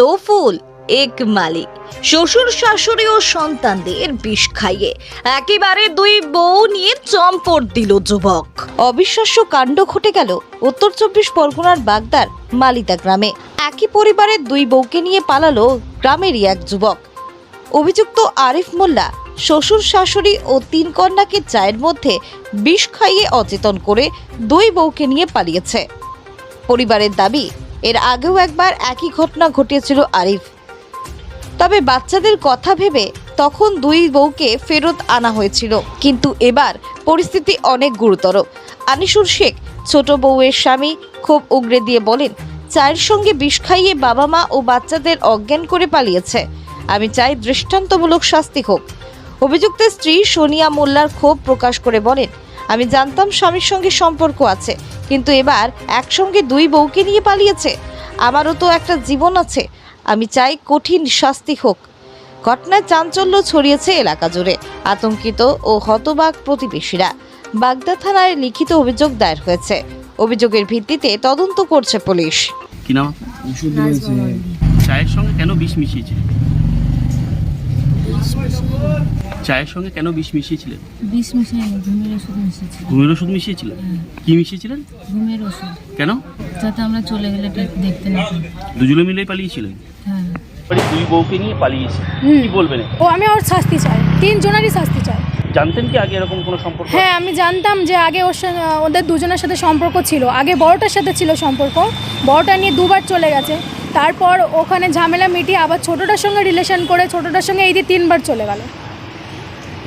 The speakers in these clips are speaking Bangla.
দো ফুল এক মালি। শ্বশুর শাশুড়ি ও সন্তানদের বিষ খাইয়ে একেবারে দুই বউ নিয়ে চম্পট দিল যুবক। অবিশ্বাস্য কাণ্ড ঘটে গেল উত্তর চব্বিশ পরগনার বাগদার মালিতা গ্রামে। একই পরিবারের দুই বউকে নিয়ে পালালো গ্রামেরই এক যুবক। অভিযুক্ত আরিফ মোল্লা, শ্বশুর শাশুড়ি ও তিন কন্যাকে চায়ের মধ্যে বিষ খাইয়ে অচেতন করে দুই বউকে নিয়ে পালিয়েছে। পরিবারের দাবি এর আগেও একবার একই ঘটনা ঘটিয়েছিল আরিফ। তবে বাচ্চাদের কথা ভেবে তখন দুই বউকে ফেরত আনা হয়েছিল। কিন্তু এবার পরিস্থিতি অনেক গুরুতর। আনিসুর শেখ, ছোট বউয়ের স্বামী খুব উগরে দিয়ে বলেন, চায়ের সঙ্গে বিষ খাইয়ে বাবা মা ও বাচ্চাদের অজ্ঞান করে পালিয়েছে। আমি চাই দৃষ্টান্তমূলক শাস্তি হোক। অভিযুক্তের স্ত্রী সোনিয়া মোল্লার ক্ষোভ প্রকাশ করে বলেন আমি জানতাম স্বামীর সঙ্গে সম্পর্ক আছে কিন্তু এবার একসঙ্গে দুই বউকে নিয়ে পালিয়েছে। আমারও তো একটা জীবন আছে। আমি চাই কঠিন শাস্তি হোক। ঘটনায় চাঞ্চল্য ছড়িয়েছে এলাকা জুড়ে। আতঙ্কিত ও হতবাক প্রতিবেশীরা। বাগদা থানায় লিখিত অভিযোগ দায়ের হয়েছে। অভিযোগের ভিত্তিতে তদন্ত করছে পুলিশ। কি নাম চায়ের সঙ্গে কেন বিষ মিশিয়েছিলেন? চায়ের সঙ্গে কেন বিষ মিশিয়েছিলেন? বিষ মিশাইনি ঘুমের ওষুধ মিশিয়েছি ঘুমের ওষুধ মিশিয়েছিলেন? কি মিশিয়েছিলেন? ঘুমের ওষুধ। কেন? যাতে আমরা চলে গেলে দেখতে না পাই। দুজনে মিলেই পালিয়েছিলেন? হ্যাঁ। দুই বউকে নিয়ে পালিয়েছে হুম। কি বলবেন ও আমি ওর শাস্তি চাই। তিনজনেরই শাস্তি চাই। জানতেন কি আগে এরকম কোনো সম্পর্ক? হ্যাঁ আমি জানতাম যে আগে ওর ওদের দুজনের সাথে সম্পর্ক ছিল। আগে বড়টার সাথে ছিল সম্পর্ক। বড়টা নিয়ে দুবার চলে গেছে। তারপর ওখানে ঝামেলা মিটিয়ে আবার ছোটোটার সঙ্গে রিলেশন করে ছোটোটার সঙ্গে এই দিয়ে তিনবার চলে গেল।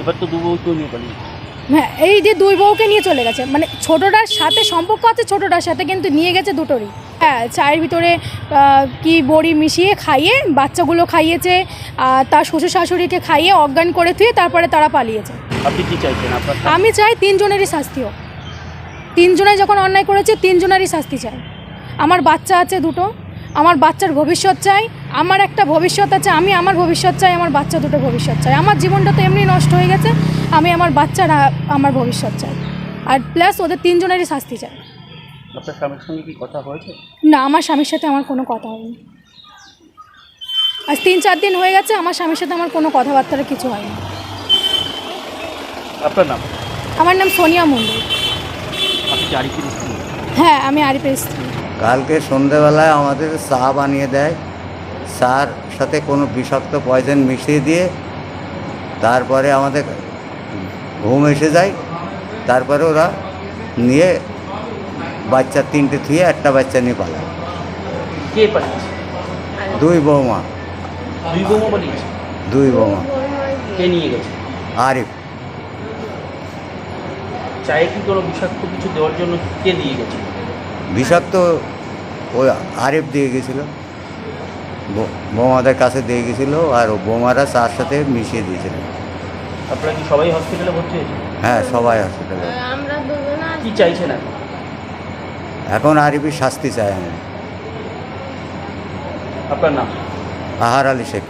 এবার তো দু নিয়ে হ্যাঁ এই দিয়ে দুই বউকে নিয়ে চলে গেছে। মানে ছোটোটার সাথে সম্পর্ক আছে ছোটোটার সাথে কিন্তু নিয়ে গেছে দুটোরই। হ্যাঁ চায়ের ভিতরে কি বড়ি মিশিয়ে খাইয়ে বাচ্চাগুলো খাইয়েছে আর তার শ্বশুর শাশুড়িকে খাইয়ে অজ্ঞান করে থুয়ে তারপরে তারা পালিয়েছে। আপনি কি চাইছেন? আপনার আমি চাই তিনজনেরই শাস্তি হোক। তিনজনে যখন অন্যায় করেছে তিনজনেরই শাস্তি চাই। আমার বাচ্চা আছে দুটো। আমার বাচ্চার ভবিষ্যৎ চাই আমার একটা ভবিষ্যৎ আছে আমি আমার ভবিষ্যৎ চাই আমার বাচ্চা দুটো ভবিষ্যৎ চাই। আমার জীবনটা তো এমনি নষ্ট হয়ে গেছে আমি আমার বাচ্চার আমার ভবিষ্যৎ চাই। আর প্লাস ওদের তিনজনেরই শাস্তি চাই। আপনার স্বামীর সঙ্গে কি কথা হয়েছে? না আমার স্বামীর সাথে আমার কোনো কথা হয়নি। আজ তিন চার দিন হয়ে গেছে আমার স্বামীর সাথে আমার কোনো কথাবার্তা কিছু হয়নি। আপনার নাম? আমার নাম সোনিয়া মন্ডল হ্যাঁ আমি আরিফের স্ত্রী। কালকে সন্ধেবেলায় আমাদের চা বানিয়ে দেয়। চার সাথে কোনো বিষাক্ত পয়জন মিশিয়ে দিয়ে তারপরে আমাদের ঘুম এসে যায়। তারপরে ওরা নিয়ে বাচ্চা তিনটে থুয়ে একটা বাচ্চা নিয়ে পালায়। কে পালিয়েছে? দুই বৌমা। দুই বউও পালিয়েছে? দুই বৌমা। কে নিয়ে গেছে? আরিফ। চায়ে কি কোনো বিষাক্ত কিছু দেওয়ার জন্য কে দিয়ে গেছে? বিষাক্ত ওই আরিফ দিয়ে গেছিল বোমাদের বৌমাদের কাছে দিয়ে গেছিল আর ও বৌমারা চার সাথে মিশিয়ে দিয়েছিল। আপনারা কি সবাই হসপিটালে ভর্তি হয়েছে হ্যাঁ সবাই হসপিটালে কি চাইছেন এখন এখন আরিফের শাস্তি চাই আমি। আপনার নাম? আহার আলী শেখ।